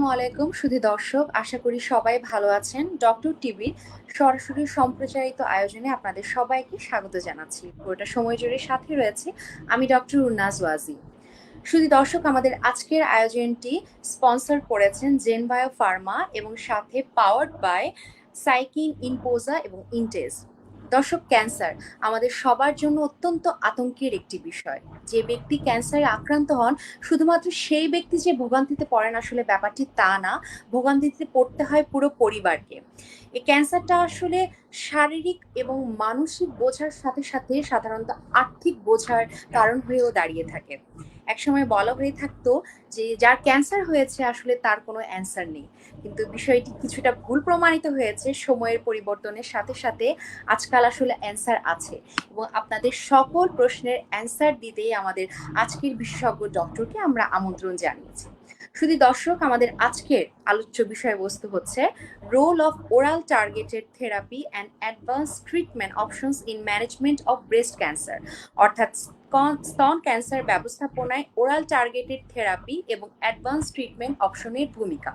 আসসালামু আলাইকুম, সুধি দর্শক। আশা করি সবাই ভালো আছেন। ডক্টর টিভির সরাসরি সম্প্রচারিত আয়োজনে আপনাদের সবাইকে স্বাগত জানাচ্ছি। পুরোটা সময় জুড়ে সাথে রয়েছে আমি ডক্টর উন্নাজ ওয়াজি। শুধু দর্শক, আমাদের আজকের আয়োজনটি স্পন্সর করেছেন জেন বায়ো ফার্মা এবং সাথে পাওয়ার্ড বাই সাইকিন ইনপোজা এবং ইনটেজ। দর্শক, ক্যান্সার আমাদের সবার জন্য অত্যন্ত আতঙ্কের একটি বিষয়। যে ব্যক্তি ক্যান্সারে আক্রান্ত হন, শুধুমাত্র সেই ব্যক্তি যে ভোগান্তিতে পড়েন আসলে ব্যাপারটি তা না। ভোগান্তিতে পড়তে হয় পুরো পরিবারকে। এই ক্যান্সারটা আসলে শারীরিক এবং মানসিক বোঝার সাথে সাথে সাধারণত আর্থিক বোঝার কারণ হয়েও দাঁড়িয়ে থাকে। একসময় বলা হয়ে থাকতো যে যার ক্যান্সার হয়েছে আসলে তার কোনো অ্যান্সার নেই। কিন্তু বিষয়টি কিছুটা ভুল প্রমাণিত হয়েছে সময়ের পরিবর্তনের সাথে সাথে আজকাল আসলে অ্যান্সার আছে। এবং আপনাদের সকল প্রশ্নের অ্যান্সার দিতেই আমাদের আজকের বিশেষজ্ঞ ডক্টরকে আমরা আমন্ত্রণ জানিয়েছি। শুধু দর্শক, আমাদের আজকের আলোচ্য বিষয়বস্তু হচ্ছে role of oral targeted therapy and advance treatment options in management of breast cancer অর্থাৎ স্তন ক্যান্সার ব্যবস্থাপনায় ওরাল টার্গেটেড থেরাপি এবং অ্যাডভান্স ট্রিটমেন্ট অপশনের ভূমিকা।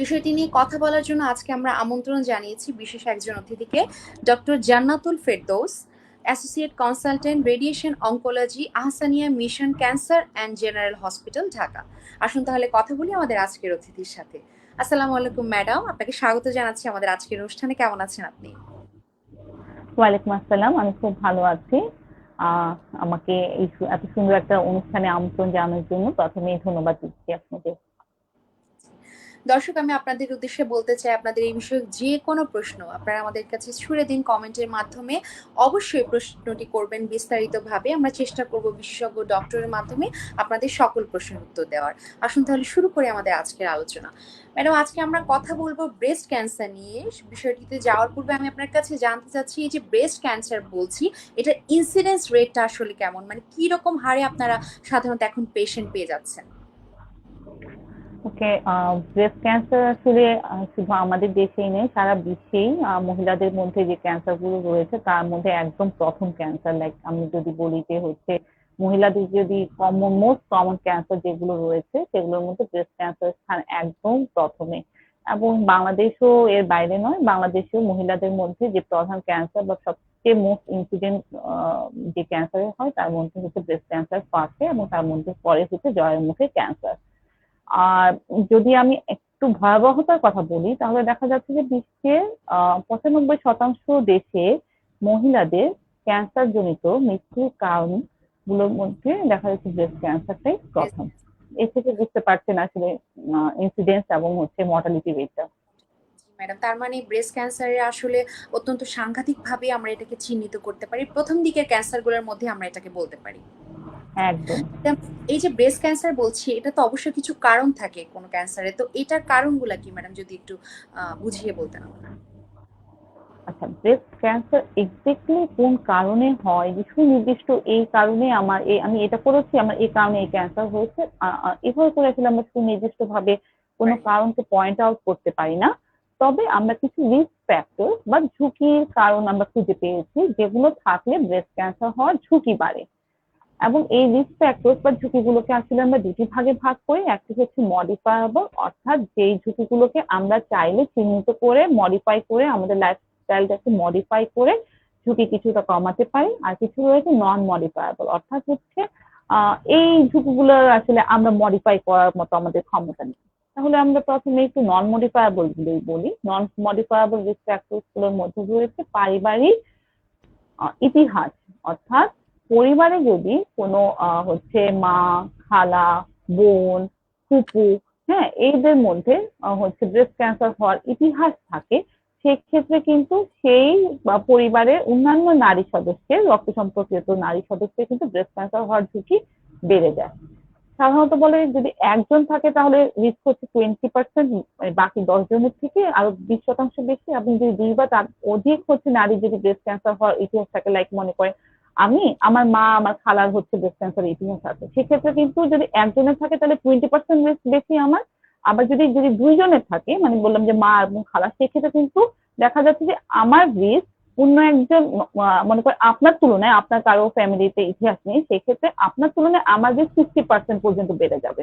বিষয়টি নিয়ে কথা বলার জন্য আজকে আমরা আমন্ত্রণ জানিয়েছি বিশেষ একজন অতিথিকে doctor Jannatul Ferdous associate consultant radiation oncology Ahsania mission cancer and general hospital Dhaka আসুন তাহলে কথা বলি আমাদের আজকের অতিথির সাথে। আসসালামু আলাইকুম, ম্যাডাম। আপনাকে স্বাগত জানাচ্ছি আমাদের আজকের অনুষ্ঠানে। কেমন আছেন আপনি? ওয়ালাইকুম আসসালাম। আমি খুব ভালো আছি। আমাকে এই এত সুন্দর একটা অনুষ্ঠানে আমন্ত্রণ জানানোর জন্য প্রথমে ধন্যবাদ দিচ্ছি আপনাদের। দর্শক, আমি আপনাদের উদ্দেশ্যে বলতে চাই আপনাদের এই বিষয়ে যে কোনো প্রশ্ন, আপনারা আমাদের কাছে ছুড়ে দিন কমেন্টের মাধ্যমে। অবশ্যই প্রশ্নটি করবেন বিস্তারিতভাবে। আমরা চেষ্টা করব বিশেষজ্ঞ ডক্টরের মাধ্যমে আপনাদের সকল প্রশ্নের উত্তর দেওয়ার। আসুন তাহলে শুরু করি আমাদের আজকের আলোচনা। ম্যাডাম, আজকে আমরা কথা বলব ব্রেস্ট ক্যান্সার নিয়ে। বিষয়টিতে যাওয়ার পূর্বে আমি আপনার কাছে জানতে চাচ্ছি, এই যে ব্রেস্ট ক্যান্সার বলছি এটা ইনসিডেন্স রেটটা আসলে কেমন? মানে কি রকম হারে আপনারা সাধারণত এখন পেশেন্ট পেয়ে যাচ্ছেন? ওকে ব্রেস্ট ক্যান্সার আসলে শুধু আমাদের দেশেই নেই সারা বিশ্বেই মহিলাদের মধ্যে যে ক্যান্সারগুলো রয়েছে, তার মধ্যে একদম প্রথম ক্যান্সার লাইক আমি যদি বলি যে হচ্ছে, মহিলাদের যদি কমন মোস্ট কমন ক্যান্সার যেগুলো রয়েছে, সেগুলোর মধ্যে ব্রেস্ট ক্যান্সার স্থান একদম প্রথমে। এবং বাংলাদেশও এর বাইরে নয়, বাংলাদেশেও মহিলাদের মধ্যে যে প্রধান ক্যান্সার বা সবচেয়ে মোস্ট ইনসিডেন্ট যে ক্যান্সার হয়, তার মধ্যে হচ্ছে ব্রেস্ট ক্যান্সার ফার্স্টে এবং তার মধ্যে পরে হচ্ছে জয়ের মুখে ক্যান্সার আর যদি আমি একটু ভয়াবহতার কথা বলি তাহলে দেখা যাচ্ছে যে বিশ্বের পঁচানব্বই শতাংশ দেশে মহিলাদের ক্যান্সার জনিত মৃত্যুর কারণগুলোর মধ্যে দেখা যাচ্ছে ব্রেস্ট ক্যান্সারটাই প্রথম। এ থেকে বুঝতে পারছেন আসলে ইনসিডেন্স এবং হচ্ছে মর্টালিটি রেটটা ম্যাডাম তার মানে ব্রেস্ট ক্যান্সারের আসলে অত্যন্ত সাংঘাতিক ভাবে আমরা এটাকে চিহ্নিত করতে পারি। প্রথম দিকের ক্যান্সারগুলোর মধ্যে আমরা এটাকে বলতে পারি। একদম। এই যে ব্রেস্ট ক্যান্সার বলছি এটা তো অবশ্যই কিছু কারণ থাকে কোন ক্যান্সারে তো এটার কারণগুলো কি ম্যাডাম যদি একটু বুঝিয়ে বলতেন আচ্ছা ব্রেস্ট ক্যান্সার এক্স্যাক্টলি কোন কারণে হয় যে সুনির্দিষ্ট এই কারণে আমার এই আমি এটা করেছি আমার এই কারণে এই ক্যান্সার হয়েছে। এভাবে করে আসলে আমরা সুনির্দিষ্ট ভাবে কোনো কারণকে পয়েন্ট আউট করতে পারি না। তবে আমরা কিছু রিস্ক ফ্যাক্টর বা ঝুঁকির কারণ আমরা খুঁজে পেয়েছি যেগুলো থাকলে ব্রেস্ট ক্যান্সার হওয়ার ঝুঁকি বাড়ে। এবং এই রিস্ক ফ্যাক্টরস বা ঝুঁকিগুলোকে আসলে আমরা দুটি ভাগে ভাগ করি, একটি হচ্ছে মডিফায়াবল অর্থাৎ যেই ঝুঁকিগুলোকে আমরা চাইলে চিহ্নিত করে মডিফাই করে, আমাদের লাইফস্টাইলটাকে মডিফাই করে ঝুঁকি কিছুটা কমাতে পারি। আর কিছু রয়েছে নন মডিফায়াবল অর্থাৎ হচ্ছে এই ঝুঁকিগুলো আসলে আমরা মডিফাই করার মতো আমাদের ক্ষমতা নেই। তাহলে আমরা প্রথমে একটু নন মডিফায়াবল গুলোই বলি। নন মডিফায়াবল রিস্ক ফ্যাক্টরসগুলোর মধ্যে রয়েছে পারিবারিক ইতিহাস, অর্থাৎ পরিবারে যদি কোনো হচ্ছে মা, খালা, বোন, ফুপু হ্যাঁ এইদের মধ্যে হচ্ছে ব্রেস্ট ক্যান্সার হওয়ার ইতিহাস থাকে, সেক্ষেত্রে কিন্তু সেই পরিবারের অন্যান্য নারী সদস্যের রক্ত সম্পর্কিত নারী সদস্যের কিন্তু ব্রেস্ট ক্যান্সার হওয়ার ঝুঁকি বেড়ে যায়। সাধারণত বলে যদি একজন থাকে তাহলে রিস্ক হচ্ছে টোয়েন্টি পার্সেন্ট বাকি দশ জনের থেকে আরও বিশ শতাংশ বেশি। আপনি যদি দুই বা তার অধিক হচ্ছে নারী যদি ব্রেস্ট ক্যান্সার হওয়ার ইতিহাস থাকে লাইক মনে করেন আমি, আমার মা, আমার খালার হচ্ছে ব্রেস্ট ক্যান্সার ইতিহাস আছে। সেক্ষেত্রে কিন্তু যদি একজনের থাকে, তাহলে টোয়েন্টি পার্সেন্ট রিস্ক বেশি আমার। আবার যদি যদি দুইজনের থাকে মানে বললাম যে মা এবং খালা, সেক্ষেত্রে কিন্তু দেখা যাচ্ছে যে আমার রিস্ক অন্য একজন মনে করে আপনার তুলনায়, আপনার কারও ফ্যামিলিতে ইতিহাস নেই, সেক্ষেত্রে আপনার তুলনায় আমার রিস্ক সিক্সটি পার্সেন্ট পর্যন্ত বেড়ে যাবে।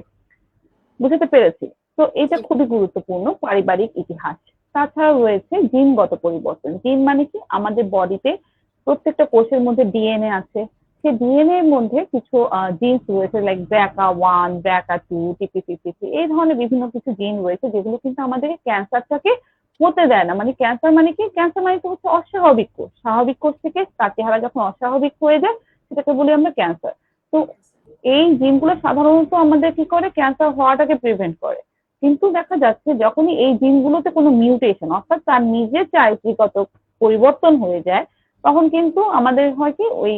বুঝতে পেরেছি? তো এটা খুবই গুরুত্বপূর্ণ, পারিবারিক ইতিহাস। তাছাড়াও রয়েছে জিনগত পরিবর্তন। জিন মানে কি? আমাদের বডিতে প্রত্যেকটা কোষের মধ্যে ডিএনএ আছে। সেই ডিএনএ এর মধ্যে কিছু জিনস রয়েছে like BRCA one BRCA two TP TP এই ধরনের বিভিন্ন কিছু জিন রয়েছে, যেগুলো কিন্তু আমাদের ক্যান্সারটাকে হতে দেয় না। মানে ক্যান্সার মানে কি? ক্যান্সার মানে হচ্ছে অস্বাভাবিক কোষ। স্বাভাবিক কোষ থেকে তার চেহারা যখন অস্বাভাবিক হয়ে যায়, সেটাকে বলি আমরা ক্যান্সার। তো এই জিনগুলো সাধারণত আমাদের কি করে? ক্যান্সার হওয়াটাকে প্রিভেন্ট করে। কিন্তু দেখা যাচ্ছে যখনই এই জিনগুলোতে কোনো মিউটেশন অর্থাৎ তার নিজের চারিত্রিকত পরিবর্তন হয়ে যায় তখন কিন্তু আমাদের হয় কি ওই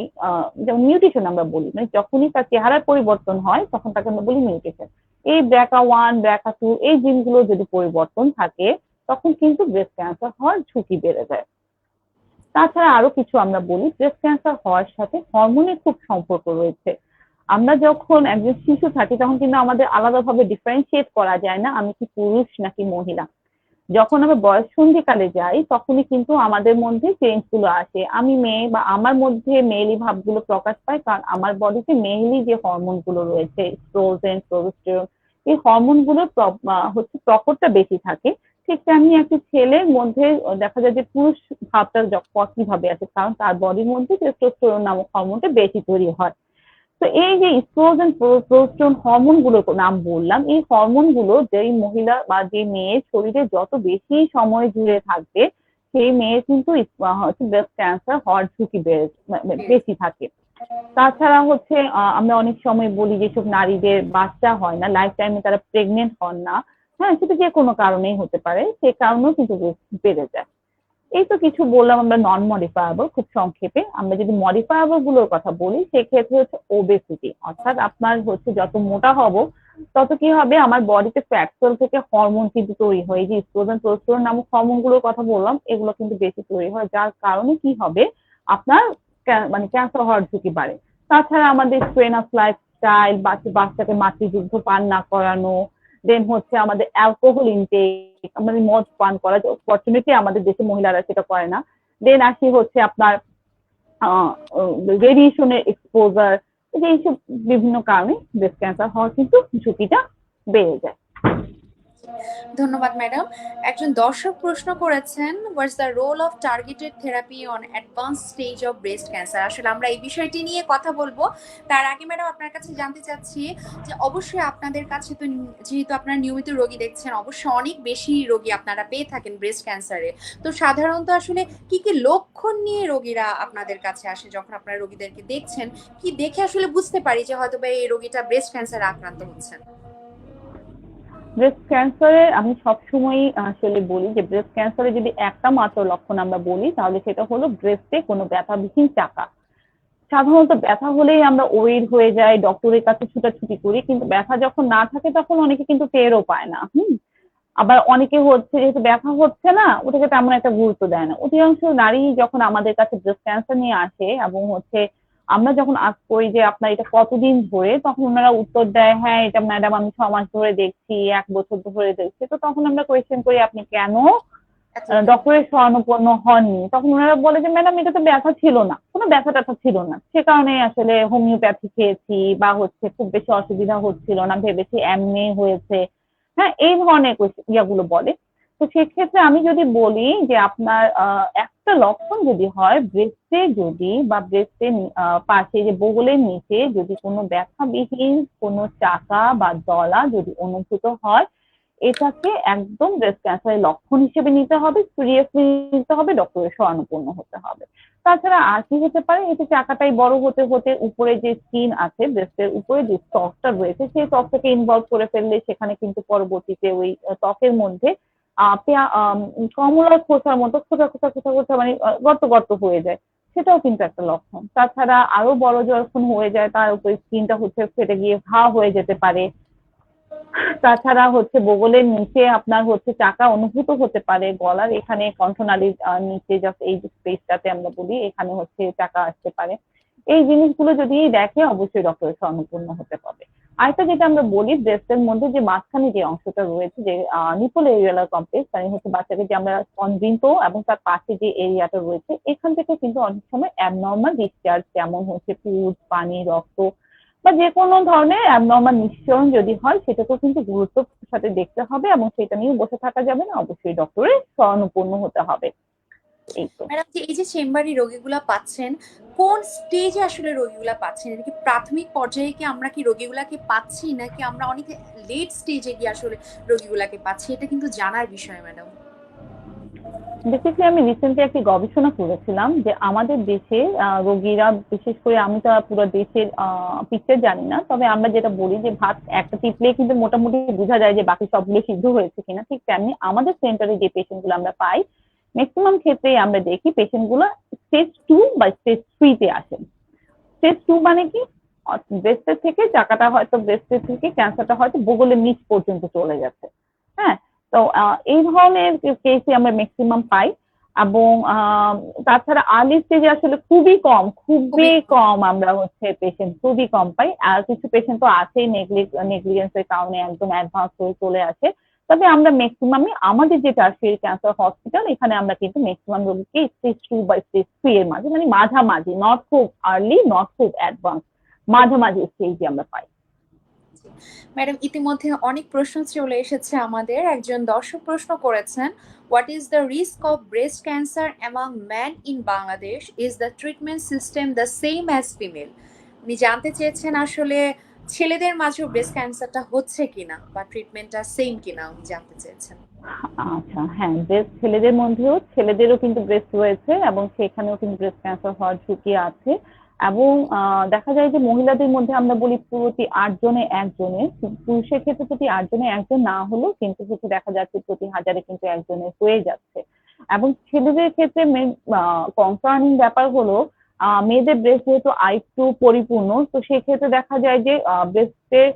যেমন মিউটেশন আমরা বলি মানে যখনই তার চেহারার পরিবর্তন হয়, তখন তাকে আমরা বলি মিউটেশন এই ব্র্যাকা ওয়ান ব্র্যাকা টু এই জিনগুলো যদি পরিবর্তন থাকে, তখন কিন্তু ব্রেস্ট ক্যান্সার হওয়ার ঝুঁকি বেড়ে যায়। তাছাড়া আরও কিছু আমরা বলি ব্রেস্ট ক্যান্সার হওয়ার সাথে হরমোনের খুব সম্পর্ক রয়েছে। আমরা যখন একজন শিশু থাকি, তখন কিন্তু আমাদের আলাদাভাবে ডিফারেন্সিয়েট করা যায় না, আমি কি পুরুষ নাকি মহিলা। যখন আমরা বয়ঃসন্ধিকালে যাই, তখনই কিন্তু আমাদের মধ্যে চেঞ্জগুলো আসে। আমি মেয়ে বা আমার মধ্যে মেয়েলি ভাবগুলো প্রকাশ পায়, কারণ আমার বডিতে মেয়েলি যে হরমোনগুলো রয়েছে স্ট্রোজেন প্রোজেস্টেরন এই হরমোনগুলোর হচ্ছে প্রকটটা বেশি থাকে। ঠিক তেমনি একটি ছেলের মধ্যে দেখা যায় যে পুরুষ ভাবটা কীভাবে আসে, কারণ তার বডির মধ্যে টেস্টোস্টেরন নামক হরমোনটা বেশি তৈরি হয়। তো এই যে ইস্ট্রোজেন প্রোস্টোন হরমোনগুলোর নাম বললাম, এই হরমোনগুলো যেই মহিলা বা যে মেয়ের শরীরে যত বেশি সময় জুড়ে থাকবে, সেই মেয়ের কিন্তু ব্রেস্ট ক্যান্সার হওয়ার ঝুঁকি বেশি থাকে। তাছাড়া হচ্ছে আমরা অনেক সময় বলি যেসব নারীদের বাচ্চা হয় না লাইফ টাইমে তারা প্রেগনেন্ট হন না হ্যাঁ সেটা যে কোনো কারণেই হতে পারে, সে কারণেও কিন্তু বেড়ে যায়। এই তো কিছু বললাম আমরা নন মডিফায়াবল খুব সংক্ষেপে। আমরা যদি মডিফায়াবলগুলোর কথা বলি, সেক্ষেত্রে হচ্ছে ওবেসিটি অর্থাৎ আপনার হচ্ছে যত মোটা হব, তত কি হবে? আমার বডিতে ফ্যাট থেকে হরমোন কিন্তু তৈরি হয়। যে ইস্ট্রোজেন প্রোস্টেরন নামক হরমোনগুলোর কথা বললাম, এগুলো কিন্তু বেশি তৈরি হয়। যার কারণে কি হবে? আপনার মানে ক্যান্সার হওয়ার ঝুঁকি বাড়ে। তাছাড়া আমাদের স্ট্রেন অফ লাইফ স্টাইল বাচ্চাকে মাতৃদুগ্ধ পান না করানো দেন হচ্ছে আমাদের অ্যালকোহল ইনটেক আমাদের মদ পান করা ফর্চুনেটলি আমাদের দেশে মহিলারা সেটা করে না। দেন আসি হচ্ছে আপনার রেডিয়েশনের এক্সপোজার এইসব বিভিন্ন কারণে ব্রেস্ট ক্যান্সার হওয়ার কিন্তু ঝুঁকিটা বেড়ে যায়। ধন্যবাদ, ম্যাডাম। একজন দর্শক প্রশ্ন করেছেন what's the role of targeted therapy on advance stage of breast cancer আসলে আমরা এই বিষয়টি নিয়ে কথা বলব। তার আগে, ম্যাডাম, আপনার কাছে জানতে চাচ্ছি যে অবশ্যই আপনাদের কাছে তো যেহেতু আপনারা নিয়মিত রোগী দেখছেন, অবশ্যই অনেক বেশি রোগী আপনারা পেয়ে থাকেন ব্রেস্ট ক্যান্সারে তো সাধারণত আসলে কি কি লক্ষণ নিয়ে রোগীরা আপনাদের কাছে আসে যখন আপনারা রোগীদেরকে দেখছেন? কি দেখে আসলে বুঝতে পারি যে হয়তো বা এই রোগীটা ব্রেস্ট ক্যান্সারে আক্রান্ত হচ্ছেন? ব্রেস্ট ক্যান্সারে আমি সবসময় আসলে বলি যে ব্রেস্ট ক্যান্সারে যদি একটা মাত্র লক্ষণ আমরা বলি, তাহলে সেটা হলো ব্রেস্টে কোনো ব্যথাবিহীন চাকা। সাধারণত ব্যথা হলেই আমরা ওয়েড হয়ে যাই ডক্টরের কাছে ছুটাছুটি করি, কিন্তু ব্যথা যখন না থাকে তখন অনেকে কিন্তু টেরও পায় না, হুম? আবার অনেকে হচ্ছে, যেহেতু ব্যথা হচ্ছে না, ওটাকে তেমন একটা গুরুত্ব দেয় না। অধিকাংশ নারী যখন আমাদের কাছে ব্রেস্ট ক্যান্সার নিয়ে আসে এবং হচ্ছে আমরা যখন আজ করি যে আপনার এটা কতদিন ধরে তখন ওনারা উত্তর দেয় হ্যাঁ এটা ম্যাডাম আমি ছ মাস ধরে দেখছি এক বছর ধরে দেখছি। তো তখন আমরা কোয়েশ্চেন করি আপনি কেন ডক্টরের শরণাপন্ন হননি? তখন ওনারা বলে যে ম্যাডাম এটা তো ব্যথা ছিল না। কোনো ব্যথা ট্যাথা ছিল না। সে কারণে আসলে হোমিওপ্যাথি খেয়েছি বা হচ্ছে খুব বেশি অসুবিধা হচ্ছিল না ভেবেছি এমনি হয়েছে। হ্যাঁ এই ধরনের কোয়েশ্চেন- ইয়াগুলো বলে। তো সেক্ষেত্রে আমি যদি বলি যে আপনার একটা লক্ষণ যদি হয় ব্রেস্টে যদি বা ব্রেস্টের পাশে যে বগলের নিচে যদি কোনো ব্যথাবিহীন কোনো চাকা বা দলা যদি অনুভূত হয়, এটাকে একদম ব্রেস্ট ক্যান্সারের লক্ষণ হিসেবে নিতে হবে সিরিয়াসলি নিতে হবে, ডক্টরের শরণাপন্ন হতে হবে। তাছাড়া আর কি হতে পারে এতে চাকাটাই বড় হতে হতে উপরে যে স্কিন আছে ব্রেস্টের উপরে যে ত্বকটা রয়েছে, সেই ত্বকটাকে ইনভলভ করে ফেললে সেখানে কিন্তু পরবর্তীতে ওই ত্বকের মধ্যে কমলার খোসার মতো খোসা খোসা খোসা খোসা মানে গর্ত গর্ত হয়ে যায়। সেটাও কিন্তু একটা লক্ষণ। তাছাড়া আরও বড় যখন হয়ে যায়, তার উপরে স্কিনটা হচ্ছে ফেটে গিয়ে ঘা হয়ে যেতে পারে। তাছাড়া হচ্ছে বগলের নিচে আপনার হচ্ছে চাকা অনুভূত হতে পারে। গলার এখানে কণ্ঠনালীর নিচে জাস্ট এই যে স্পেসটাতে আমরা বলি, এখানে হচ্ছে চাকা আসতে পারে। এই জিনিসগুলো যদি দেখে, অবশ্যই ডক্টরের শরণাপন্ন হতে হবে আরেকটা যেটা আমরা বলি ব্রেস্টের মধ্যে যে মাঝখানে যে অংশটা রয়েছে, যে নিপল এরিয়ালার কমপ্লেক্স মানে হচ্ছে বাচ্চাকে যে আমরা স্পঞ্জিন্ত এবং তার পাশে যে এরিয়াটা রয়েছে, এখান থেকে কিন্তু অনেক সময় অ্যাবনর্মাল ডিসচার্জ যেমন হচ্ছে পুজ, পানি, রক্ত বা যে কোনো ধরনের অ্যাবনর্মাল নিঃসরণ যদি হয়, সেটাকেও কিন্তু গুরুত্বের সাথে দেখতে হবে এবং সেটা নিয়ে বসে থাকা যাবে না। অবশ্যই ডক্টরের শরণাপন্ন হতে হবে। এই তো। ম্যাডাম যে এই যে চেম্বারে রোগীগুলা পাচ্ছেন কোন স্টেজে আসলে রোগীগুলা পাচ্ছেন? এটা কি প্রাথমিক পর্যায়ে কি আমরা কি রোগীগুলাকে পাচ্ছি নাকি আমরা অনেক লেট স্টেজে গিয়ে আসলে রোগীগুলাকে পাচ্ছি? এটা কিন্তু জানার বিষয় ম্যাডাম বেসিক্যালি আমি রিসেন্টলি একটি গবেষণা করেছিলাম যে আমাদের দেশে আহ, রোগীরা বিশেষ করে আমি তো পুরো দেশের পিকচার জানি না তবে আমরা যেটা বলি যে ভাত একটা টিপলে কিন্তু মোটামুটি বোঝা যায় যে বাকি সবগুলো সিদ্ধ হয়েছে কিনা। ঠিক তেমনি আমাদের সেন্টারে যে পেশেন্টগুলো আমরা পাই ম্যাক্সিমাম ক্ষেত্রে আমরা দেখি পেশেন্টগুলো স্টেজ টু বা স্টেজ থ্রিতে আসেন। স্টেজ টু মানে কি? ব্রেস্টের থেকে চাকাটা হয়তো ব্রেস্টের থেকে ক্যান্সারটা হয়তো বগলের নিচ পর্যন্ত চলে যাচ্ছে হ্যাঁ? তো এই ধরনের কেসই আমরা ম্যাক্সিমাম পাই এবং তাছাড়া আর্লি স্টেজে আসলে খুবই কম খুবই খুবই কম। আমরা হচ্ছে পেশেন্ট খুবই কম পাই। আর কিছু পেশেন্ট তো আছেই নেগলিজেন্সের কারণে একদম অ্যাডভান্স হয়ে চলে আসে। তবে আমরা ম্যাক্সিমামই আমাদের যে টার্সিয়ারি ক্যান্সার হসপিটাল এখানে আমরা কিন্তু ম্যাক্সিমাম রোগীকে স্টেজ টু বা স্টেজ থ্রি এর মাঝে মানে মাঝামাঝি নট খুব আর্লি নট খুব অ্যাডভান্স মাঝামাঝি স্টেজে আমরা পাই। ম্যাডাম, ইতিমধ্যে অনেক প্রশ্ন চলে এসেছে আমাদের। একজন দর্শক প্রশ্ন করেছেন what is the risk of breast cancer among man in Bangladesh is the treatment system the same as female উনি জানতে চেয়েছেন আসলে ছেলেদের মাঝেও ব্রেস্ট ক্যান্সারটা হচ্ছে কিনা বা ট্রিটমেন্টটা সেম কিনা উনি জানতে চেয়েছেন? আচ্ছা হ্যাঁ ব্রেস্ট ছেলেদের মধ্যেও, ছেলেদেরও কিন্তু ব্রেস্ট রয়েছে এবং সেখানেও কিন্তু ব্রেস্ট ক্যান্সার হওয়ার ঝুঁকি আছে। এবং দেখা যায় যে মহিলাদের মধ্যে আমরা বলি প্রতি আট জনে একজনে, পুরুষের ক্ষেত্রে প্রতি আট জনে একজন না হলেও কিন্তু হচ্ছে দেখা যাচ্ছে প্রতি হাজারে কিন্তু একজনের হয়ে যাচ্ছে। এবং ছেলেদের ক্ষেত্রে মেন কনসার্নিং ব্যাপার হলো মেয়েদের ব্রেস্ট যেহেতু আরেকটু পরিপূর্ণ তো সেক্ষেত্রে দেখা যায় যে ব্রেস্টের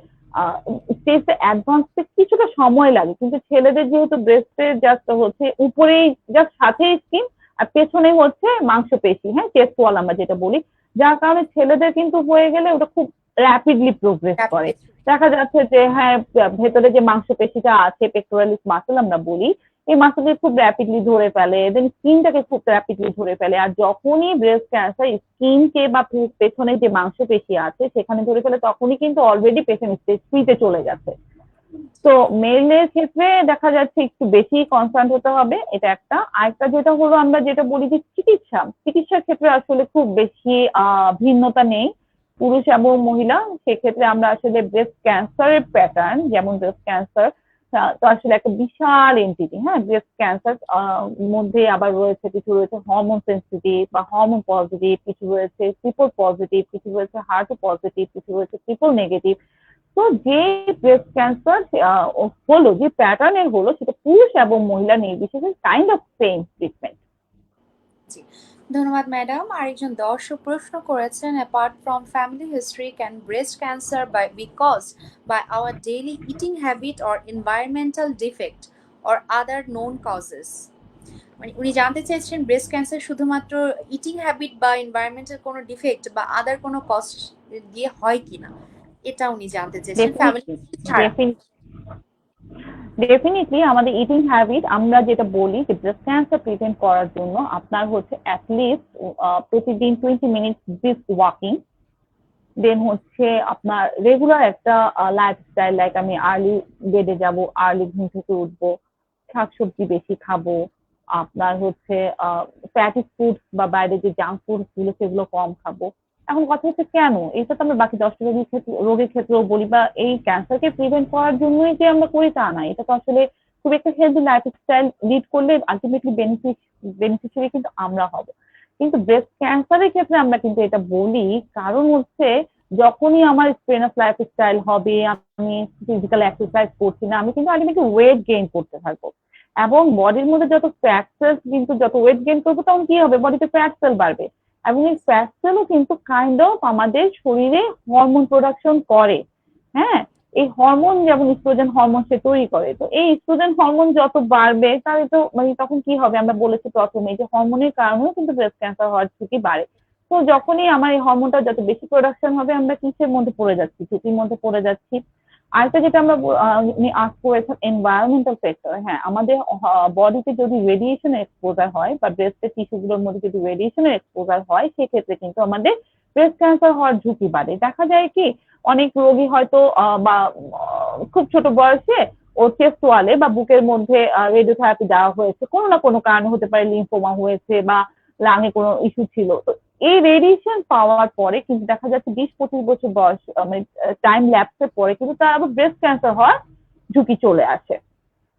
স্টেজটা অ্যাডভান্স কিছুটা সময় লাগে। কিন্তু ছেলেদের যেহেতু ব্রেস্টে জাস্ট হচ্ছে উপরেই জাস্ট সাথে স্কিন আর পেছনে হচ্ছে মাংসপেশি হ্যাঁ চেস্ট ওয়াল আমরা যেটা বলি। যার কারণে ছেলেদের কিন্তু হয়ে গেলে ওটা খুব র্যাপিডলি প্রোগ্রেস করে। দেখা যাচ্ছে যে হ্যাঁ ভেতরে যে মাংসপেশিটা আছে পেক্টোরালিস মাসেল আমরা বলি এই মাসেলকে খুব র্যাপিডলি ধরে ফেলে দেন স্কিনটাকে খুব র্যাপিডলি ধরে ফেলে। আর যখনই ব্রেস্ট ক্যান্সার স্কিনকে বা পেছনে যে মাংসপেশি আছে, সেখানে ধরে ফেলে তখনই কিন্তু অলরেডি পেশেন্ট স্টেজ থ্রিতে চলে যাচ্ছে তো মেলের ক্ষেত্রে দেখা যাচ্ছে একটু বেশি কনসার্ন হতে হবে, এটা একটা। আরেকটা যেটা হলো, আমরা যেটা বলি যে চিকিৎসা। চিকিৎসার ক্ষেত্রে আসলে খুব বেশি ভিন্নতা নেই। পুরুষ এবং মহিলা, সেক্ষেত্রে আমরা আসলে ব্রেস্ট ক্যান্সারের প্যাটার্ন যেমন ব্রেস্ট ক্যান্সার তো আসলে একটা বিশাল এন্টিটি হ্যাঁ? ব্রেস্ট ক্যান্সার মধ্যে আবার রয়েছে, কিছু রয়েছে হরমোন সেন্সিটিভ বা হরমোন পজিটিভ কিছু রয়েছে ট্রিপল পজিটিভ কিছু রয়েছে হার্ট পজিটিভ কিছু রয়েছে ট্রিপল নেগেটিভ তো যে ব্রেস্ট ক্যান্সার হলো, যে প্যাটার্নের হলো, সেটা পুরুষ এবং মহিলা নির্বিশেষে কাইন্ড অফ সেম ট্রিটমেন্ট ধন্যবাদ ম্যাডাম। আরেকজন দর্শক প্রশ্ন করেছেন apart from family history can breast cancer by be cause by our daily eating habit or environmental defect or other known causes মানে উনি জানতে চেয়েছেন ব্রেস্ট ক্যান্সার শুধুমাত্র ইটিং হ্যাবিট বা এনভায়রনমেন্টাল কোনো ডিফেক্ট বা আদার কোনো কস্ট দিয়ে হয় কিনা? এটা উনি জানতে চেয়েছেন। ফ্যামিলি ডেফিনেটলি আমাদের ইটিং হ্যাবিট আমরা যেটা বলি যে ব্রেস্ট ক্যান্সার প্রিভেন্ট করার জন্য আপনার হচ্ছে অ্যাটলিস্ট প্রতিদিন twenty minute brisk walking then হচ্ছে আপনার রেগুলার একটা লাইফস্টাইল লাইক আমি আর্লি বেডে যাব আর্লি ঘুম থেকে উঠবো, শাকসবজি বেশি খাব, আপনার হচ্ছে ফ্যাটি ফুড বা বাইরে যে জাঙ্ক ফুডগুলো সেগুলো কম খাব এখন কথা হচ্ছে কেন? এটা তো আমরা বাকি দশটা রোগীর ক্ষেত্রে রোগের ক্ষেত্রেও বলি বা এই ক্যান্সারকে প্রিভেন্ট করার জন্যই যে আমরা করি তা না। এটা তো আসলে খুব একটা হেলদি লাইফস্টাইল লিড করলে আলটিমেটলি বেনিফিট বেনিফিশিয়ারি কিন্তু আমরা হব। কিন্তু ব্রেস্ট ক্যান্সারের ক্ষেত্রে আমরা কিন্তু এটা বলি, কারণ হচ্ছে যখনই আমার স্ট্রেন অফ লাইফ স্টাইল হবে, আমি ফিজিক্যাল এক্সারসাইজ করছি না, আমি কিন্তু আলটিমেটলি ওয়েট গেইন করতে থাকব। এবং বডির মধ্যে যত ফ্যাট কিন্তু যত ওয়েট গেইন করব, তখন কি হবে? বডিতে ফ্যাট বাড়বে। এবং এই ফ্যাট সেলও কিন্তু কাইন্ড অফ আমাদের শরীরে হরমোন প্রোডাকশন করে হ্যাঁ? এই হরমোন যেমন ইস্ট্রোজেন হরমোন সে তৈরি করে, তো এই ইস্ট্রোজেন হরমোন যত বাড়বে, তাহলে তো মানে তখন কি হবে? আমরা বলেছি প্রথমে যে হরমোনের কারণেও কিন্তু ব্রেস্ট ক্যান্সার হওয়ার ঝুঁকি বাড়ে। তো যখনই আমার এই হরমোনটা যত বেশি প্রোডাকশন হবে, আমরা কিসের মধ্যে পড়ে যাচ্ছি? ঝুঁকির মধ্যে পড়ে যাচ্ছি। আরেকটা যেটা আমরা আস করেছেন এনভায়রনমেন্টাল ফ্যাক্টর হ্যাঁ আমাদের বডিতে যদি রেডিয়েশন এক্সপোজার হয় বা ব্রেস্টের টিস্যুগুলোর মধ্যে যদি রেডিয়েশনের এক্সপোজার হয়, সেক্ষেত্রে কিন্তু আমাদের ব্রেস্ট ক্যান্সার হওয়ার ঝুঁকি বাড়ে। দেখা যায় কি, অনেক রোগী হয়তো বা খুব ছোট বয়সে ও চেস্ট ওয়ালে বা বুকের মধ্যে রেডিওথেরাপি দেওয়া হয়েছে। কোনো না কোনো কারণে হতে পারে লিম্ফোমা হয়েছে বা লাঙে কোনো ইস্যু ছিল। তো এই রেডিয়েশন পাওয়ার পরে কিন্তু দেখা যাচ্ছে বিশ পঁচিশ বছর বয়স মানে টাইম ল্যাপসের পরে কিন্তু তার আবার ব্রেস্ট ক্যান্সার হওয়ার ঝুঁকি চলে আসে।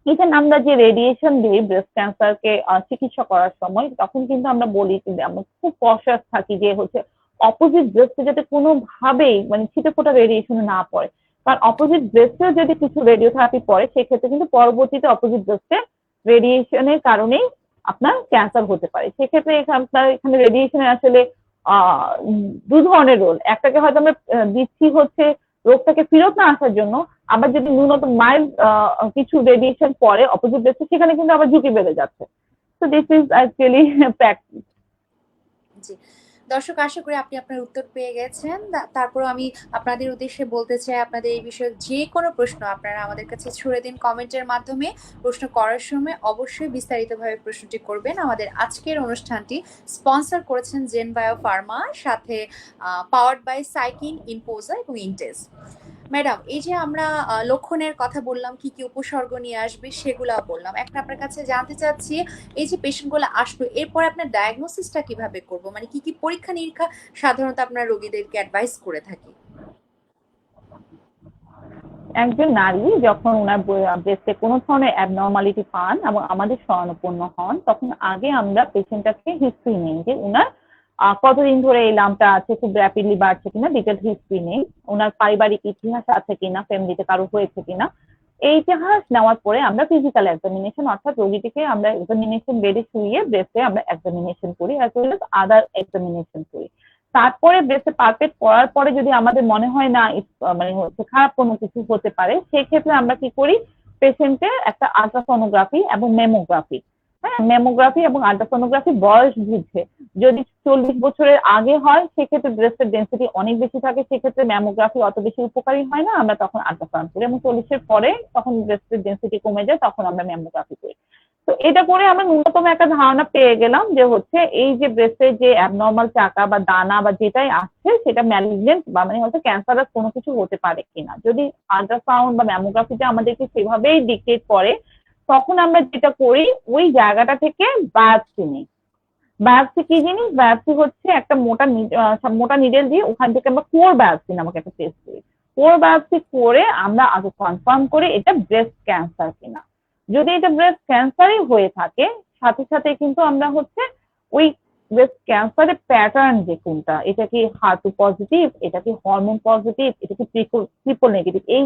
ইভেন আমরা যে রেডিয়েশন দিই ব্রেস্ট ক্যান্সারকে চিকিৎসা করার সময় তখন কিন্তু আমরা বলি যে আমরা খুব কশাস থাকি যে হচ্ছে অপোজিট ব্রেস্টে যাতে কোনোভাবেই মানে ছিটে ফোটা রেডিয়েশন না পড়ে। কারণ অপোজিট ব্রেস্টে যদি কিছু রেডিওথেরাপি পড়ে, সেক্ষেত্রে কিন্তু পরবর্তীতে অপোজিট ব্রেস্টে রেডিয়েশনের কারণেই আপনার ক্যান্সার হতে পারে। সেক্ষেত্রে আপনার এখানে রেডিয়েশনের আসলে দু ধরনের রোল একটাকে হয়তো আমরা দিচ্ছি হচ্ছে রোগটাকে ফেরত না আসার জন্য। আবার যদি ন্যূনতম মাইল্ড কিছু রেডিয়েশন পরে অপোজিট দেখছে সেখানে কিন্তু আবার ঝুঁকি বেড়ে যাচ্ছে। তো দিস ইজ অ্যাকচুয়ালি জি। দর্শক, আশা করি আপনি আপনার উত্তর পেয়ে গেছেন। তারপর আমি আপনাদের উদ্দেশ্যে বলতে চাই, আপনাদের এই বিষয়ে যে কোনো প্রশ্ন আপনারা আমাদের কাছে ছুড়ে দিন কমেন্টের মাধ্যমে। প্রশ্ন করার সময় অবশ্যই বিস্তারিতভাবে প্রশ্নটি করবেন। আমাদের আজকের অনুষ্ঠানটি স্পন্সর করেছেন জেন বায়ো ফার্মা, সাথে পাওয়ার্ড বাই সাইকিন ইনপোজা এবং ইনটেস ম্যাডাম, এই যে আমরা লক্ষণের কথা বললাম, কি কি উপসর্গ নিয়ে আসবে সেগুলা বললাম। এখন আপনার কাছে জানতে চাচ্ছি, এই যে পেশেন্টগুলো আসলো, এরপর আপনার ডায়াগনোসিসটা কীভাবে করব? মানে কি কি পরীক্ষা নিরীক্ষা সাধারণত আপনার রোগীদেরকে অ্যাডভাইস করে থাকি? একজন নারী যখন ওনার ব্রেস্টে কোনো ধরনের অ্যাবনর্মালিটি পান এবং আমাদের শরণাপন্ন হন, তখন আগে আমরা পেশেন্টটাকে হিস্ট্রি নেই যে ওনার কতদিন ধরে এই লামটা আছে, খুব র্যাপিডলি বাড়ছে কিনা ডিটেল হিস্ট্রি নেই। ওনার পারিবারিক ইতিহাস আছে কিনা ফ্যামিলিতে কারও হয়েছে কিনা, এই ইতিহাস নেওয়ার পরে আমরা ফিজিক্যাল এক্সামিনেশন অর্থাৎ রোগীটিকে আমরা এক্সামিনেশন বেডে শুইয়ে ব্রেস্টে আমরা এক্সামিনেশন করি অ্যাজ ওয়েল আদার এক্সামিনেশন করি। তারপরে ব্রেস্টে পারফেক্ট করার পরে যদি আমাদের মনে হয় না মানে হচ্ছে খারাপ কোনো কিছু হতে পারে, সেক্ষেত্রে আমরা কি করি পেশেন্টের একটা আলট্রাসোনোগ্রাফি এবং মেমোগ্রাফি হ্যাঁ মেমোগ্রাফি এবং আলট্রাসোনোগ্রাফি বয়স বুঝে। যদি চল্লিশ বছরের আগে হয়, সেক্ষেত্রে ব্রেস্টের ডেন্সিটি অনেক বেশি থাকে, সেক্ষেত্রে ম্যামোগ্রাফি অত বেশি উপকারী হয় না। আমরা তখন আলট্রাসাউন্ড করি এবং চল্লিশের পরে তখন ব্রেস্টের ডেন্সিটি কমে যায়, তখন আমরা ম্যামোগ্রাফি করি। তো এটা করে আমরা ন্যূনতম একটা ধারণা পেয়ে গেলাম যে হচ্ছে এই যে ব্রেস্টের যে অ্যাবনর্মাল চাকা বা দানা বা যেটাই আসছে, সেটা ম্যালিগনেন্ট বা মানে হচ্ছে ক্যান্সারাস কোনো কিছু হতে পারে কিনা। যদি আল্ট্রাসাউন্ড বা ম্যামোগ্রাফিটা আমাদেরকে সেভাবেই ডিক্টেট করে তখন আমরা যেটা করি, ওই জায়গাটা থেকে বায়োপসি নিই বায়োপসি কি জিনিস? বায়োপসি হচ্ছে একটা মোটা মোটা নিডেল দিয়ে ওখান থেকে আমরা কোর বায়োপসি নামক একটা টেস্ট করি কোর বায়োপসি করে আমরা আগে কনফার্ম করি, এটা ব্রেস্ট ক্যান্সার কিনা। যদি এটা ব্রেস্ট ক্যান্সারই হয়ে থাকে, সাথে সাথে কিন্তু আমরা হচ্ছে ওই ব্রেস্ট ক্যান্সারের প্যাটার্ন যে কোনটা এটা কি হার্টু পজিটিভ এটা কি হরমোন পজিটিভ এটা কি ট্রিপল নেগেটিভ এই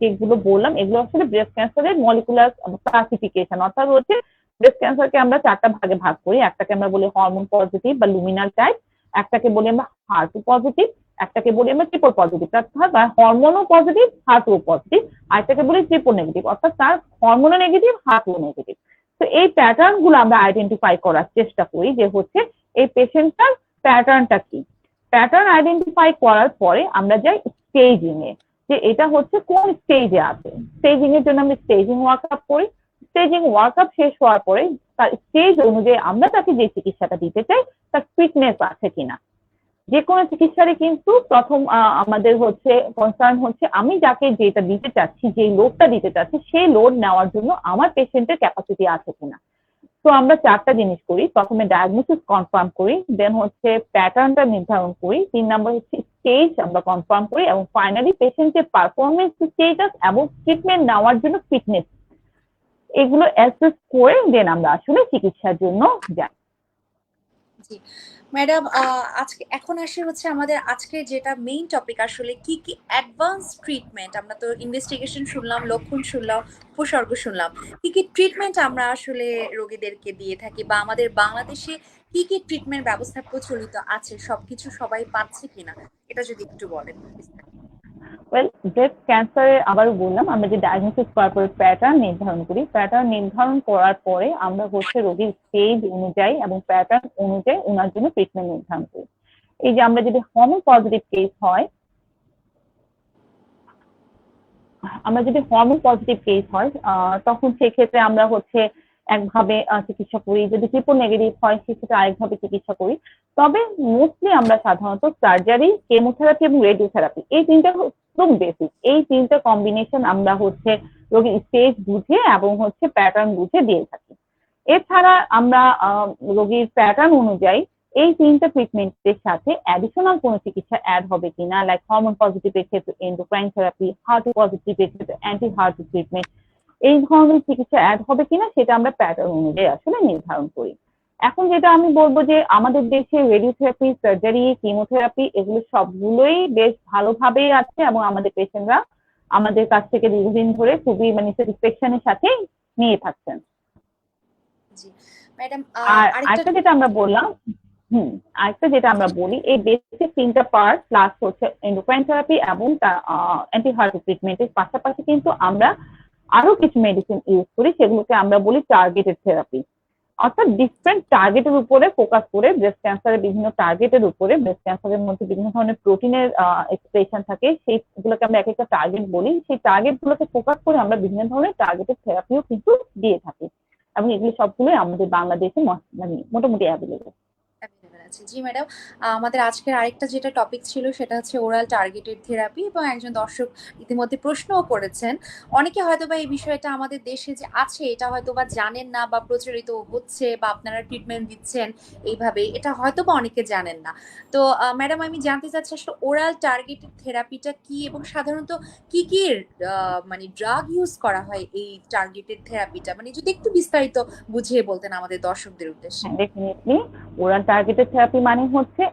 যেগুলো বললাম, এগুলো আসলে ব্রেস্ট ক্যান্সারের মলিকুলার ক্লাসিফিকেশন অর্থাৎ হচ্ছে ব্রেস্ট ক্যান্সারকে আমরা চারটা ভাগে ভাগ করি, একটাকে আমরা বলি হরমোন পজিটিভ বা লুমিনাল টাইপ একটাকে বলি আমরা হার্টু পজিটিভ একটাকে বলি আমরা ট্রিপল পজিটিভ অর্থাৎ হরমোনও পজিটিভ হার্টও পজিটিভ আর একটাকে বলি ট্রিপল নেগেটিভ অর্থাৎ তার হরমোনও নেগেটিভ হার্টও নেগেটিভ তো এই প্যাটার্নগুলো আমরা আইডেন্টিফাই করার চেষ্টা করি যে হচ্ছে এই পেশেন্টটার প্যাটার্নটা কি। প্যাটার্ন আইডেন্টিফাই করার পরে আমরা যাই স্টেজিং এ, যে এটা হচ্ছে কোন স্টেজে আছে। স্টেজিং এর জন্য আমরা স্টেজিং ওয়ার্কআপ করি। স্টেজিং ওয়ার্কআপ শেষ হওয়ার পরে তার স্টেজ অনুযায়ী আমরা তাকে যে চিকিৎসাটা দিতে চাই, তার ফিটনেস আছে কিনা। যে কোনো চিকিৎসারই কিন্তু প্রথম আমাদের হচ্ছে কনসার্ন হচ্ছে আমি যাকে যেটা দিতে চাচ্ছি যে লোডটা দিতে চাচ্ছি, সেই লোড নেওয়ার জন্য আমার পেশেন্টের ক্যাপাসিটি আছে কিনা। তো আমরা চারটা জিনিস করি। প্রথমে ডায়াগনোসিস কনফার্ম করি দেন হচ্ছে প্যাটার্নটা নির্ধারণ করি, তিন নম্বর হচ্ছে স্টেজ আমরা কনফার্ম করি, এবং ফাইনালি পেশেন্টের পারফরমেন্স স্টেটাস এবং ট্রিটমেন্ট নেওয়ার জন্য ফিটনেস এগুলো অ্যাসেস করে দেন আমরা আসলে চিকিৎসার জন্য যাই। ম্যাডাম আজকে, এখন আসে হচ্ছে আমাদের আজকে যেটা মেইন টপিক আসলে কি কি অ্যাডভান্স ট্রিটমেন্ট আমরা তো ইনভেস্টিগেশন শুনলাম, লক্ষণ শুনলাম, উপসর্গ শুনলাম, কি কি ট্রিটমেন্ট আমরা আসলে রোগীদেরকে দিয়ে থাকি বা আমাদের বাংলাদেশে কি কি ট্রিটমেন্ট ব্যবস্থা প্রচলিত আছে, সবকিছু সবাই পাচ্ছে কিনা, এটা যদি একটু বলেন। ওয়েল ব্রেস্ট ক্যান্সারে আবারও বললাম, আমরা যে ডায়াগনোসিস করার পরে প্যাটার্ন নির্ধারণ করি প্যাটার্ন নির্ধারণ করার পরে আমরা হচ্ছে রোগীর স্টেজ অনুযায়ী এবং প্যাটার্ন অনুযায়ী ওনার জন্য ট্রিটমেন্ট নির্ধারণ করি। এই যে আমরা যদি হর্মোন পজিটিভ কেস হয়, আমরা যদি হরমোন পজিটিভ কেস হয় তখন সেক্ষেত্রে আমরা হচ্ছে একভাবে চিকিৎসা করি। যদি ট্রিপল নেগেটিভ হয়, সেক্ষেত্রে আরেকভাবে চিকিৎসা করি। তবে মোস্টলি আমরা সাধারণত সার্জারি কেমোথেরাপি এবং রেডিওথেরাপি এই তিনটা একদম বেসিক এই তিনটা কম্বিনেশন আমরা হচ্ছে রোগীর স্টেজ বুঝে এবং হচ্ছে প্যাটার্ন বুঝে দিয়ে থাকি। এছাড়া আমরা রোগীর প্যাটার্ন অনুযায়ী এই তিনটা ট্রিটমেন্টের সাথে অ্যাডিশনাল কোনো চিকিৎসা অ্যাড হবে কিনা লাইক হরমোন পজিটিভ এর ক্ষেত্রে এন্ডোক্রাইন থেরাপি হার্ট পজিটিভ এর ক্ষেত্রে অ্যান্টি হার্ট ট্রিটমেন্ট এই ধরনের চিকিৎসা অ্যাড হবে কিনা সেটা আমরা প্যাটার্ন অনুযায়ী আসলে নির্ধারণ করি। এখন যেটা আমি বলব যে আমাদের দেশে রেডিওথেরাপি সার্জারি কিমোথেরাপি এগুলো সবগুলোই বেশ ভালোভাবেই আছে এবং আমাদের পেশেন্টরা আমাদের কাছ থেকে দীর্ঘদিন ধরে খুবই মানে স্যাটিসফ্যাকশনের সাথে নিয়ে থাকছেন। আর আরেকটা যেটা আমরা বললাম হুম আরেকটা যেটা আমরা বলি এই বেসিক তিনটা পার্ট প্লাস হচ্ছে এন্ডোক্রাইন থেরাপি এবং অ্যান্টি হার্ট ট্রিটমেন্টের পাশাপাশি কিন্তু আমরা আরও কিছু মেডিসিন ইউজ করি, সেগুলোকে আমরা বলি টার্গেটেড থেরাপি অর্থাৎ ডিফারেন্ট টার্গেটের উপরে ফোকাস করে ব্রেস্ট ক্যান্সারের বিভিন্ন টার্গেটের উপরে ব্রেস্ট ক্যান্সারের মধ্যে বিভিন্ন ধরনের প্রোটিনের এক্সপ্রেশন থাকে সেইগুলোকে আমরা এক একটা টার্গেট বলি। সেই টার্গেট গুলোকে ফোকাস করে আমরা বিভিন্ন ধরনের টার্গেটেড থেরাপিও কিন্তু দিয়ে থাকি। এবং এগুলো সবগুলোই আমাদের বাংলাদেশে মানে মোটামুটি অ্যাভেলেবেল আছে। জি ম্যাডাম আমাদের আজকের আরেকটা যেটা টপিক ছিল সেটা হচ্ছে ওরাল টার্গেটেড থেরাপি এবং একজন দর্শক ইতিমধ্যে প্রশ্নও করেছেন। অনেকে হয়তো বা এই বিষয়টা আমাদের দেশে যে আছে, এটা হয়তো বা জানেন না বা প্রচলিত হচ্ছে বা আপনারা ট্রিটমেন্ট দিচ্ছেন এইভাবে, এটা হয়তো বা অনেকে জানেন না। তো ম্যাডাম আমি জানতে চাচ্ছি আসলে ওরাল টার্গেটেড থেরাপিটা কি এবং সাধারণত কি কি মানে ড্রাগ ইউজ করা হয় এই টার্গেটেড থেরাপিটা মানে যদি একটু বিস্তারিত বুঝিয়ে বলতেন আমাদের দর্শকদের উদ্দেশ্যে। ডেফিনেটলি ওরাল টার্গেটেড থেরাপি মানে হচ্ছে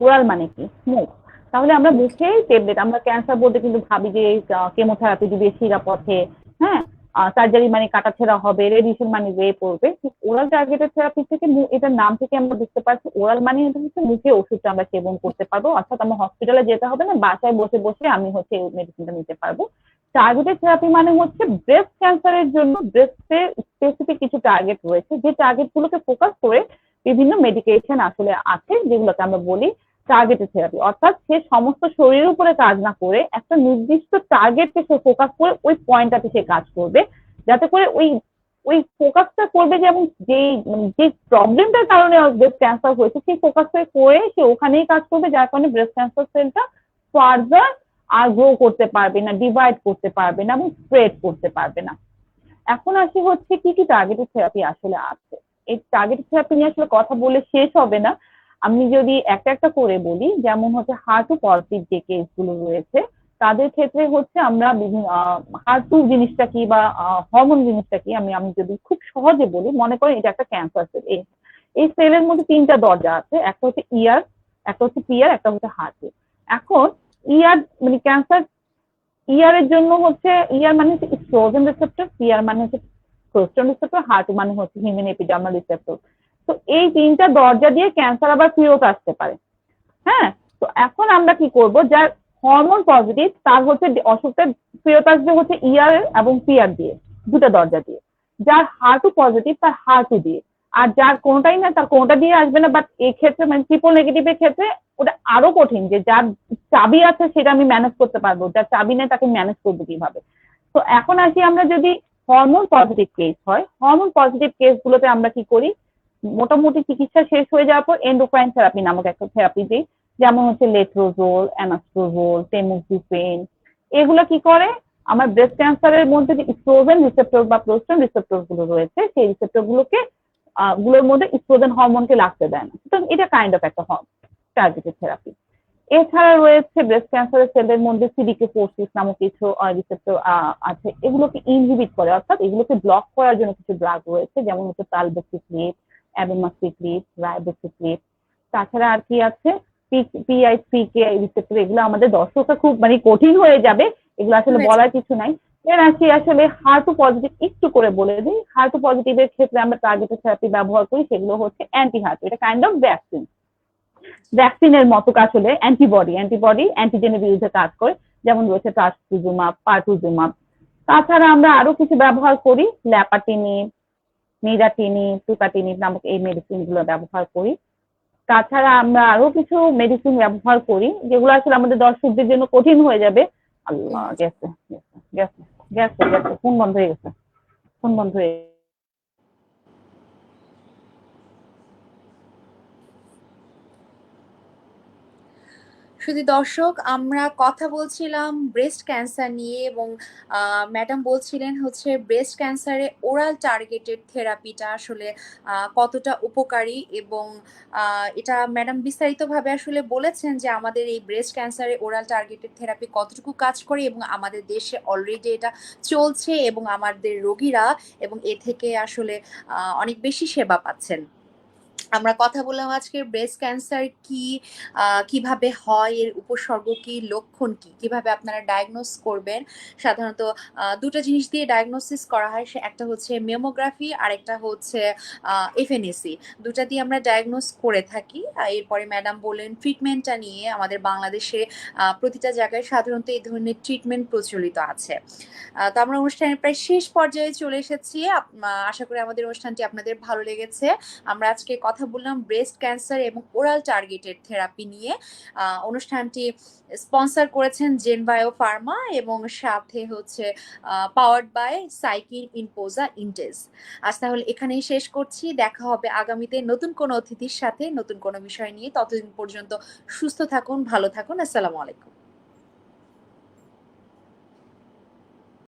ওরাল মানে কি? মুখ তাহলে আমরা মুখেই ট্যাবলেট আমরা ক্যান্সার বলতে কিন্তু ভাবি যে কেমোথেরাপি দিবে শিরা পথে হ্যাঁ সার্জারি মানে কাটাছেড়া হবে রেডিয়েশন মানে রে পড়বে ওরাল টার্গেটেড থেরাপি থেকে এটার নাম থেকে আমরা বুঝতে পারছি ওরাল মানে হচ্ছে মুখে ওষুধটা আমরা সেবন করতে পারব, অর্থাৎ আমার হসপিটালে যেতে হবে না, বাসায় বসে বসে আমি হচ্ছে মেডিসিনটা নিতে পারব। টার্গেটেড থেরাপি মানে হচ্ছে ব্রেস্ট ক্যান্সারের জন্য ব্রেস্টে স্পেসিফিক কিছু টার্গেট রয়েছে, যে টার্গেট গুলোকে ফোকাস করে বিভিন্ন মেডিকেশন আসলে আছে যেগুলোকে আমরা বলি টার্গেটেড থেরাপি অর্থাৎ সে সমস্ত শরীরের উপরে কাজ না করে একটা নির্দিষ্ট টার্গেটকে সে ফোকাস করে ওই পয়েন্টটাতে সে কাজ করবে। যাতে করে ওই ওই ফোকাসটা করবে যে এবং যেই, যে প্রবলেমটার কারণে ব্রেস্ট ক্যান্সার হয়েছে, সেই ফোকাসটা করে সে ওখানেই কাজ করবে, যার কারণে ব্রেস্ট ক্যান্সার সেলটা ফার্দার আর গ্রো করতে পারবে না ডিভাইড করতে পারবে না এবং স্প্রেড করতে পারবে না। এখন আসি হচ্ছে কি কি টার্গেটেড থেরাপি আসলে আছে। এই টার্গেটেড থেরাপি নিয়ে আসলে কথা বলে শেষ হবে না। আমি যদি একটা একটা করে বলি, যেমন হচ্ছে হার্টু পজিটিভ যে কেসগুলো রয়েছে, তাদের ক্ষেত্রে হচ্ছে আমরা বিভিন্ন হার্টু জিনিসটা কি বা হরমোন জিনিসটা কি, আমি আমি যদি খুব সহজে বলি, মনে করেন এটা একটা ক্যান্সার সেল এই এই সেলের মধ্যে তিনটা দরজা আছে, একটা হচ্ছে ইয়ার একটা হচ্ছে পিয়ার একটা হচ্ছে হার্টে এখন ইয়ার মানে ক্যান্সার ইয়ারের জন্য হচ্ছে ইয়ার মানে হচ্ছে স্ট্রোজেন রিসেপ্টর পিয়ার মানে হচ্ছে প্রোস্টন রিসেপ্টর হার্ট মানে হচ্ছে হিউম্যান এপিডার্মাল রিসেপ্টর তো এই তিনটা দরজা দিয়ে ক্যান্সার আবার ফেরত আসতে পারে। হ্যাঁ? তো এখন আমরা কি করব? যার হরমোন পজিটিভ তার হচ্ছে অসুখটা ফেরত আসবে হচ্ছে ইয়ার এবং পিয়ার দিয়ে, দুটো দরজা দিয়ে। যার হার্টু পজিটিভ তার হার্টু দিয়ে। আর যার কোনোটাই না, তার কোনোটা দিয়ে আসবে না বাট ক্ষেত্রে মানে ট্রিপল নেগেটিভের ক্ষেত্রে ওটা আরও কঠিন যে যার চাবি আছে সেটা আমি ম্যানেজ করতে পারব, যার চাবি নেই তাকে ম্যানেজ করব কীভাবে? তো এখন আসি আমরা যদি হরমোন পজিটিভ কেস হয়। হরমোন পজিটিভ কেস গুলোতে আমরা কি করি? মোটামুটি চিকিৎসা শেষ হয়ে যাওয়ার পর এন্ডোক্রাইন থেরাপি নামক একটা থেরাপি দিই। যেমন হচ্ছে লেট্রোজোল অ্যানাস্ট্রোজোল টেমোক্সিফেন এগুলো কি করে? আমার ব্রেস্ট ক্যান্সারের মধ্যে যে ইস্ট্রোজেন রিসেপ্টর বা প্রোস্টন রিসেপ্টরগুলো রয়েছে, সেই রিসেপ্টর গুলোকে গুলোর মধ্যে ইস্ট্রোজেন হরমোনকে লাগতে দেয় না। সুতরাং এটা কাইন্ড অফ একটা টার্গেটেড থেরাপি এছাড়া রয়েছে ব্রেস্ট ক্যান্সারের সেলের মধ্যে সিডিকে ফোরসিস নামক কিছু রিসেপ্টর আছে। এগুলোকে ইনহিবিট করে অর্থাৎ এগুলোকে ব্লক করার জন্য কিছু ড্রাগ রয়েছে যেমন হচ্ছে তালবেসিক্লিপ অ্যাবেমাসিক্লিপ রাইবোসিক্লিপ তাছাড়া আর কি আছে? পিআই কে রিসেপ্টর এগুলো আমাদের দর্শকরা খুব মানে কঠিন হয়ে যাবে। এগুলো আসলে বলার কিছু নাই। এর আসি আসলে হার্টু পজিটিভ একটু করে বলে দিই। হার্টু পজিটিভের ক্ষেত্রে আমরা টার্গেটেড থেরাপি ব্যবহার করি সেগুলো হচ্ছে অ্যান্টি হার্টু এটা কাইন্ড অফ ভ্যাকসিন ভ্যাকসিনের মতো কাজ হলে অ্যান্টিবডি অ্যান্টিবডি অ্যান্টিজেনের বিরুদ্ধে কাজ করে, যেমন রয়েছে ট্রাস্টুজুমাব পার্টুজুমাব তাছাড়া আমরা আরও কিছু ব্যবহার করি, ল্যাপাটিনি নিরাটিনিব টুকাটিনিব নামক এই মেডিসিনগুলো ব্যবহার করি। তাছাড়া আমরা আরও কিছু মেডিসিন ব্যবহার করি, যেগুলো আসলে আমাদের দর্শকদের জন্য কঠিন হয়ে যাবে। আল্লাহ গেছে গেছে গেছে গেছে ফোন বন্ধ হয়ে গেছে। ফোন বন্ধ হয়ে শুধু দর্শক, আমরা কথা বলছিলাম ব্রেস্ট ক্যান্সার নিয়ে এবং ম্যাডাম বলছিলেন হচ্ছে ব্রেস্ট ক্যান্সারে ওরাল টার্গেটেড থেরাপিটা আসলে কতটা উপকারী এবং এটা ম্যাডাম বিস্তারিতভাবে আসলে বলেছেন যে আমাদের এই ব্রেস্ট ক্যান্সারে ওরাল টার্গেটেড থেরাপি কতটুকু কাজ করে এবং আমাদের দেশে অলরেডি এটা চলছে এবং আমাদের রোগীরা এবং এ থেকে আসলে অনেক বেশি সেবা পাচ্ছেন। আমরা কথা বললাম আজকে ব্রেস্ট ক্যান্সার কি কীভাবে হয়, এর উপসর্গ কি, লক্ষণ কি, কীভাবে আপনারা ডায়াগনোস করবেন? সাধারণত দুটো জিনিস দিয়ে ডায়াগনোসিস করা হয়, সে একটা হচ্ছে মেমোগ্রাফি আর একটা হচ্ছে এফএনএসি দুটা দিয়ে আমরা ডায়াগনোস করে থাকি। এরপরে ম্যাডাম বললেন ট্রিটমেন্টটা নিয়ে আমাদের বাংলাদেশে প্রতিটা জায়গায় সাধারণত এই ধরনের ট্রিটমেন্ট প্রচলিত আছে। তো আমরা অনুষ্ঠানের প্রায় শেষ পর্যায়ে চলে এসেছি। আশা করি আমাদের অনুষ্ঠানটি আপনাদের ভালো লেগেছে। আমরা আজকে কথা বললাম ব্রেস্ট ক্যান্সার এবং ওরাল টার্গেটেড থেরাপি নিয়ে। অনুষ্ঠানটি স্পন্সর করেছেন জেন বায়ো ফার্মা এবং সাথে হচ্ছে পাওয়ার্ড বাই সাইকিন ইনপোজা ইন্টেজ আজ তাহলে এখানেই শেষ করছি। দেখা হবে আগামীতে নতুন কোনো অতিথির সাথে, নতুন কোনো বিষয় নিয়ে। ততদিন পর্যন্ত সুস্থ থাকুন, ভালো থাকুন। আসসালামু আলাইকুম।